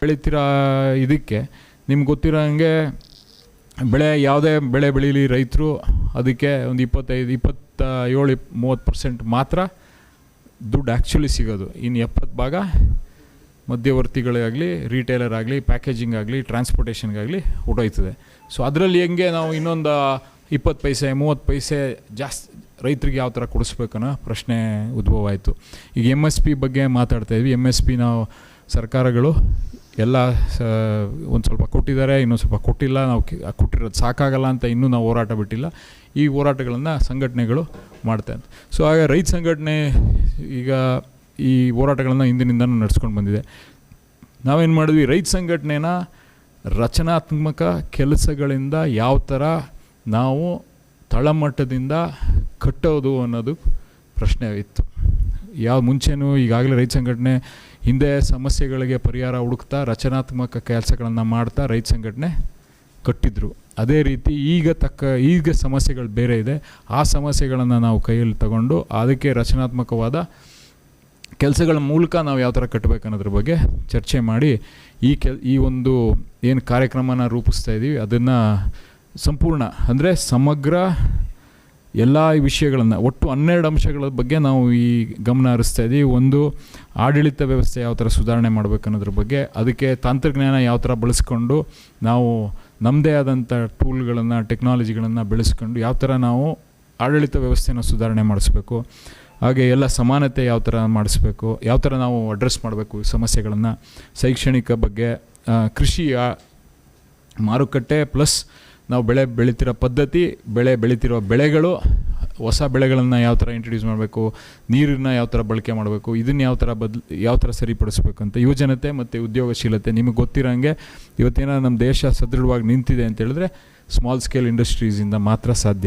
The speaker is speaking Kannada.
ಬೆಳಿತಿರೋ ಇದಕ್ಕೆ? ನಿಮ್ಗೆ ಗೊತ್ತಿರೋ ಹಂಗೆ ಬೆಳೆ ಯಾವುದೇ ಬೆಳೆ ಬೆಳೀಲಿ ರೈತರು ಅದಕ್ಕೆ ಒಂದು ಇಪ್ಪತ್ತೈದು ಇಪ್ಪತ್ತ ಏಳು ಮೂವತ್ತು ಪರ್ಸೆಂಟ್ ಮಾತ್ರ ದುಡ್ಡು ಆ್ಯಕ್ಚುಲಿ ಸಿಗೋದು. ಇನ್ನು ಎಪ್ಪತ್ತು ಭಾಗ ಮಧ್ಯವರ್ತಿಗಳಾಗಲಿ ರಿಟೇಲರ್ ಆಗಲಿ ಪ್ಯಾಕೇಜಿಂಗ್ ಆಗಲಿ ಟ್ರಾನ್ಸ್ಪೋರ್ಟೇಷನ್ಗಾಗಲಿ ಹೊಟ್ಟೋಯ್ತದೆ ಸೊ ಅದರಲ್ಲಿ ಹೆಂಗೆ ನಾವು ಇನ್ನೊಂದು ಇಪ್ಪತ್ತು ಪೈಸೆ, ಮೂವತ್ತು ಪೈಸೆ ಜಾಸ್ತಿ ರೈತರಿಗೆ ಯಾವ ಥರ ಕೊಡಿಸ್ಬೇಕನ್ನೋ ಪ್ರಶ್ನೆ ಉದ್ಭವ ಆಯಿತು. ಈಗ ಎಂ ಎಸ್ ಪಿ ಬಗ್ಗೆ ಮಾತಾಡ್ತಾ ಇದ್ವಿ. ಎಂ ಎಸ್ ಪಿ ನಾವು ಸರ್ಕಾರಗಳು ಎಲ್ಲ ಒಂದು ಸ್ವಲ್ಪ ಕೊಟ್ಟಿದ್ದಾರೆ, ಇನ್ನೊಂದು ಸ್ವಲ್ಪ ಕೊಟ್ಟಿಲ್ಲ, ನಾವು ಕೊಟ್ಟಿರೋದು ಸಾಕಾಗಲ್ಲ ಅಂತ ಇನ್ನೂ ನಾವು ಹೋರಾಟ ಬಿಟ್ಟಿಲ್ಲ. ಈ ಹೋರಾಟಗಳನ್ನು ಸಂಘಟನೆಗಳು ಮಾಡ್ತಾ ಇದ್ದಾರೆ ಸೊ ಆಗ ರೈತ ಸಂಘಟನೆ ಈಗ ಈ ಹೋರಾಟಗಳನ್ನು ಹಿಂದಿನಿಂದನೂ ನಡೆಸ್ಕೊಂಡು ಬಂದಿದೆ. ನಾವೇನು ಮಾಡಿದ್ವಿ? ರೈತ ಸಂಘಟನೆನ ರಚನಾತ್ಮಕ ಕೆಲಸಗಳಿಂದ ಯಾವ ಥರ ನಾವು ತಳಮಟ್ಟದಿಂದ ಕಟ್ಟೋದು ಅನ್ನೋದು ಪ್ರಶ್ನೆ ಇತ್ತು. ಯಾವ ಮುಂಚೆನೂ ಈಗಾಗಲೇ ರೈತ ಸಂಘಟನೆ ಹಿಂದೆ ಸಮಸ್ಯೆಗಳಿಗೆ ಪರಿಹಾರ ಹುಡುಕ್ತಾ, ರಚನಾತ್ಮಕ ಕೆಲಸಗಳನ್ನು ಮಾಡ್ತಾ ರೈತ ಸಂಘಟನೆ ಕಟ್ಟಿದ್ರು. ಅದೇ ರೀತಿ ಈಗ ತಕ್ಕ, ಈಗ ಸಮಸ್ಯೆಗಳು ಬೇರೆ ಇದೆ. ಆ ಸಮಸ್ಯೆಗಳನ್ನು ನಾವು ಕೈಯಲ್ಲಿ ತಗೊಂಡು ಅದಕ್ಕೆ ರಚನಾತ್ಮಕವಾದ ಕೆಲಸಗಳ ಮೂಲಕ ನಾವು ಯಾವ ಥರ ಕಟ್ಟಬೇಕು ಅನ್ನೋದ್ರ ಬಗ್ಗೆ ಚರ್ಚೆ ಮಾಡಿ ಈ ಕೆ ಈ ಒಂದು ಏನು ಕಾರ್ಯಕ್ರಮನ ರೂಪಿಸ್ತಾ ಇದ್ದೀವಿ ಅದನ್ನು ಸಂಪೂರ್ಣ ಅಂದರೆ ಸಮಗ್ರ ಎಲ್ಲ ವಿಷಯಗಳನ್ನು ಒಟ್ಟು ಹನ್ನೆರಡು ಅಂಶಗಳ ಬಗ್ಗೆ ನಾವು ಈ ಗಮನ ಹರಿಸ್ತಾ ಇದ್ದೀವಿ ಒಂದು, ಆಡಳಿತ ವ್ಯವಸ್ಥೆ ಯಾವ ಥರ ಸುಧಾರಣೆ ಮಾಡಬೇಕು ಅನ್ನೋದ್ರ ಬಗ್ಗೆ, ಅದಕ್ಕೆ ತಂತ್ರಜ್ಞಾನ ಯಾವ ಥರ ಬಳಸ್ಕೊಂಡು ನಾವು ನಮ್ಮದೇ ಆದಂಥ ಟೂಲ್ಗಳನ್ನು, ಟೆಕ್ನಾಲಜಿಗಳನ್ನು ಬೆಳೆಸ್ಕೊಂಡು ಯಾವ ಥರ ನಾವು ಆಡಳಿತ ವ್ಯವಸ್ಥೆನ ಸುಧಾರಣೆ ಮಾಡಿಸ್ಬೇಕು, ಹಾಗೆ ಎಲ್ಲ ಸಮಾನತೆ ಯಾವ ಥರ ಮಾಡಿಸ್ಬೇಕು, ಯಾವ ಥರ ನಾವು ಅಡ್ರೆಸ್ ಮಾಡಬೇಕು ಸಮಸ್ಯೆಗಳನ್ನು, ಶೈಕ್ಷಣಿಕ ಬಗ್ಗೆ ಕೃಷಿಯ ಕೃಷಿ ಮಾರುಕಟ್ಟೆ ಪ್ಲಸ್ ನಾವು ಬೆಳೆ ಬೆಳಿತಿರೋ ಪದ್ಧತಿ, ಬೆಳೆ ಬೆಳಿತಿರೋ ಬೆಳೆಗಳು, ಹೊಸ ಬೆಳೆಗಳನ್ನು ಯಾವ ಥರ ಇಂಟ್ರಡ್ಯೂಸ್ ಮಾಡಬೇಕು ನೀರನ್ನ ಯಾವ ಥರ ಬಳಕೆ ಮಾಡಬೇಕು, ಇದನ್ನು ಯಾವ ಥರ ಬದ್ಲು ಯಾವ ಥರ ಸರಿಪಡಿಸ್ಬೇಕು ಅಂತ ಯುವಜನತೆ ಮತ್ತು ಉದ್ಯೋಗಶೀಲತೆ ನಿಮಗೆ ಗೊತ್ತಿರೋಂಗೆ ಇವತ್ತೇನೋ ನಮ್ಮ ದೇಶ ಸದೃಢವಾಗಿ ನಿಂತಿದೆ ಅಂತ ಹೇಳಿದ್ರೆ ಸ್ಮಾಲ್ ಸ್ಕೇಲ್ ಇಂಡಸ್ಟ್ರೀಸಿಂದ ಮಾತ್ರ ಸಾಧ್ಯ.